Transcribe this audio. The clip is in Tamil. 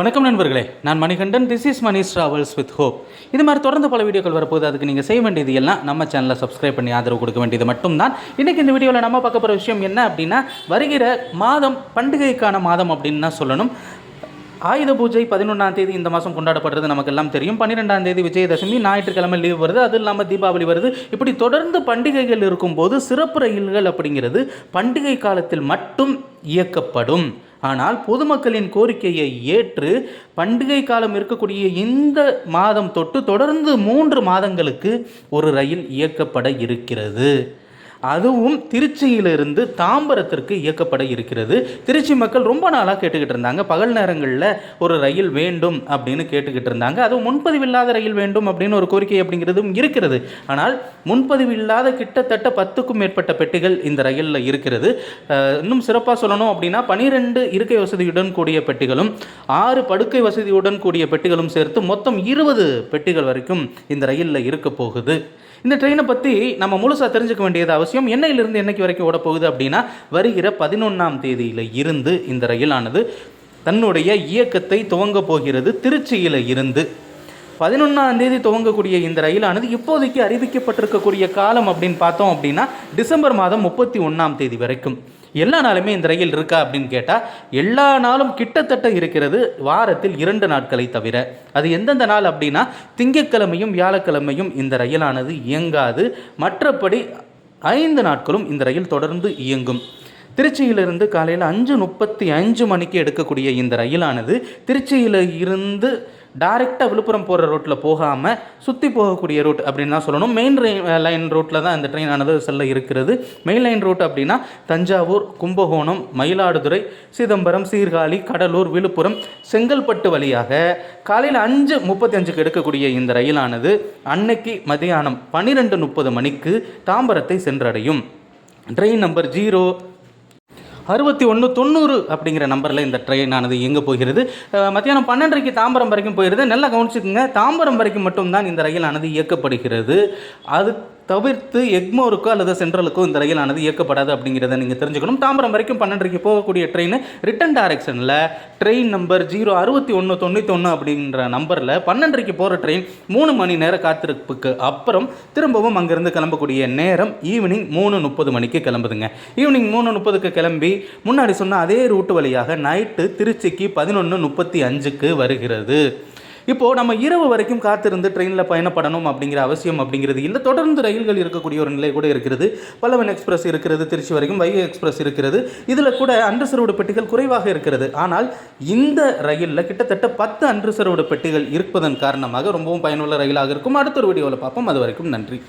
வணக்கம் நண்பர்களே நான் Manikandan this is Mani travels with hope இது மாதிரி தொடர்ந்து பல வீடியோக்கள் வரப்போது அதுக்கு நீங்கள் செய்ய வேண்டியது எல்லாம் நம்ம சேனலை சப்ஸ்கிரைப் பண்ணி ஆதரவு கொடுக்க வேண்டியது மட்டும்தான். இன்றைக்கி இந்த வீடியோவில் நம்ம பார்க்க போகிற விஷயம் என்ன அப்படின்னா வருகிற மாதம் பண்டிகைக்கான மாதம் அப்படின்னு தான் சொல்லணும். ஆயுத பூஜை பதினொன்றாம் தேதி இந்த மாதம் கொண்டாடப்படுறது நமக்கு எல்லாம் தெரியும். பன்னிரெண்டாம் தேதி விஜயதசமி ஞாயிற்றுக்கிழமை லீவ் வருது. அது இல்லாமல் தீபாவளி வருது. இப்படி தொடர்ந்து பண்டிகைகள் இருக்கும்போது சிறப்பு ரயில்கள் அப்படிங்கிறது பண்டிகை காலத்தில் மட்டும் இயக்கப்படும். ஆனால் பொதுமக்களின் கோரிக்கையை ஏற்று பண்டிகை காலம் இருக்கக்கூடிய இந்த மாதம் தொட்டு தொடர்ந்து மூன்று மாதங்களுக்கு ஒரு ரயில் இயக்கப்பட இருக்கிறது. அதுவும் திருச்சியிலிருந்து தாம்பரத்திற்கு இயக்கப்பட இருக்கிறது. திருச்சி மக்கள் ரொம்ப நாளாக கேட்டுக்கிட்டு இருந்தாங்க. பகல் நேரங்களில் ஒரு ரயில் வேண்டும் அப்படின்னு கேட்டுக்கிட்டு இருந்தாங்க. அதுவும் முன்பதிவு இல்லாத ரயில் வேண்டும் அப்படின்னு ஒரு கோரிக்கை அப்படிங்கிறதும் இருக்கிறது. ஆனால் முன்பதிவு இல்லாத கிட்டத்தட்ட பத்துக்கும் மேற்பட்ட பெட்டிகள் இந்த ரயிலில் இருக்கிறது. இன்னும் சிறப்பாக சொல்லணும் அப்படின்னா பனிரெண்டு இருக்கை வசதியுடன் கூடிய பெட்டிகளும் ஆறு படுக்கை வசதியுடன் கூடிய பெட்டிகளும் சேர்த்து மொத்தம் இருபது பெட்டிகள் வரைக்கும் இந்த ரயிலில் இருக்க போகுது. இந்த ட்ரெயினை பற்றி நம்ம முழுசாக தெரிஞ்சுக்க வேண்டியது அவசியம் என்னையிலிருந்து என்னைக்கு வரைக்கும் ஓட போகுது அப்படின்னா வருகிற பதினொன்றாம் தேதியில் இருந்து இந்த ரயிலானது தன்னுடைய இயக்கத்தை துவங்க போகிறது. திருச்சியில் இருந்து பதினொன்றாம் தேதி துவங்கக்கூடிய இந்த ரயிலானது இப்போதைக்கு அறிவிக்கப்பட்டிருக்கக்கூடிய காலம் அப்படின்னு பார்த்தோம் அப்படின்னா டிசம்பர் மாதம் முப்பத்தி ஒன்றாம் தேதி வரைக்கும். எல்லா நாளுமே இந்த ரயில் இருக்கா அப்படின்னு கேட்டால் எல்லா நாளும் கிட்டத்தட்ட இருக்கிறது வாரத்தில் இரண்டு நாட்களை தவிர. அது எந்தெந்த நாள் அப்படின்னா திங்கட்கிழமையும் வியாழக்கிழமையும் இந்த ரயிலானது இயங்காது. மற்றபடி ஐந்து நாட்களும் இந்த ரயில் தொடர்ந்து இயங்கும். திருச்சியிலிருந்து காலையில் அஞ்சு முப்பத்தி அஞ்சு மணிக்கு எடுக்கக்கூடிய இந்த ரயிலானது திருச்சியில் இருந்து டைரெக்டாக விழுப்புரம் போகிற ரோட்டில் போகாமல் சுற்றி போகக்கூடிய ரூட் அப்படின்னு தான் சொல்லணும். மெயின் லைன் ரூட்டில் தான் இந்த ட்ரெயினானது செல்ல இருக்கிறது. மெயின் லைன் ரூட் அப்படின்னா தஞ்சாவூர் கும்பகோணம் மயிலாடுதுறை சிதம்பரம் சீர்காழி கடலூர் விழுப்புரம் செங்கல்பட்டு வழியாக காலையில் அஞ்சு முப்பத்தி அஞ்சுக்கு எடுக்கக்கூடிய இந்த ரயிலானது அன்னைக்கு மதியானம் பன்னிரெண்டு முப்பது மணிக்கு தாம்பரத்தை சென்றடையும். ட்ரெயின் நம்பர் ஜீரோ அறுபத்தி ஒன்று தொண்ணூறு அப்படிங்கிற நம்பரில் இந்த ட்ரெயினானது இயங்க போகிறது. மத்தியானம் பன்னெண்டரைக்கு தாம்பரம் வரைக்கும் போயிடுது நல்லா கவனிச்சுக்கோங்க தாம்பரம் வரைக்கும் மட்டும்தான் இந்த ரயிலானது இயக்கப்படுகிறது. அது தவிர்த்து எக்மோருக்கோ அல்லது சென்ட்ரலுக்கோ இந்த ரயிலானது இயக்கப்படாது அப்படிங்கிறத நீங்கள் தெரிஞ்சுக்கணும். தாம்பரம் வரைக்கும் பன்னெண்டரைக்கு போகக்கூடிய ட்ரெயின் ரிட்டன் டைரக்ஷனில் ட்ரெயின் நம்பர் ஜீரோ அறுபத்தி ஒன்று தொண்ணூற்றி ஒன்று அப்படின்ற நம்பரில் பன்னெண்டரைக்கு போகிற ட்ரெயின் மூணு மணி நேர காத்திருப்புக்கு அப்புறம் திரும்பவும் அங்கேருந்து கிளம்பக்கூடிய நேரம் ஈவினிங் மூணு முப்பது மணிக்கு கிளம்புதுங்க. ஈவினிங் மூணு முப்பதுக்கு கிளம்பி முன்னாடி சொன்ன அதே ரூட்டு வழியாக நைட்டு திருச்சிக்கு பதினொன்று முப்பத்தி அஞ்சுக்கு வருகிறது. இப்போது நம்ம இரவு வரைக்கும் காத்திருந்து ட்ரெயினில் பயணப்படணும் அப்படிங்கிற அவசியம் அப்படிங்கிறது இல்லை தொடர்ந்து ரயில்கள் இருக்கக்கூடிய ஒரு நிலை கூட இருக்கிறது. பல்லவன் எக்ஸ்பிரஸ் இருக்கிறது திருச்சி வரைக்கும் வைகை எக்ஸ்பிரஸ் இருக்கிறது. இதில் கூட அன்ரிசர்வ்டு பெட்டிகள் குறைவாக இருக்கிறது. ஆனால் இந்த ரயிலில் கிட்டத்தட்ட பத்து அன்ரிசர்வ்டு பெட்டிகள் இருப்பதன் காரணமாக ரொம்பவும் பயனுள்ள ரயிலாக இருக்கும். அடுத்த ஒரு வீடியோவில் பார்ப்போம். அது வரைக்கும் நன்றி.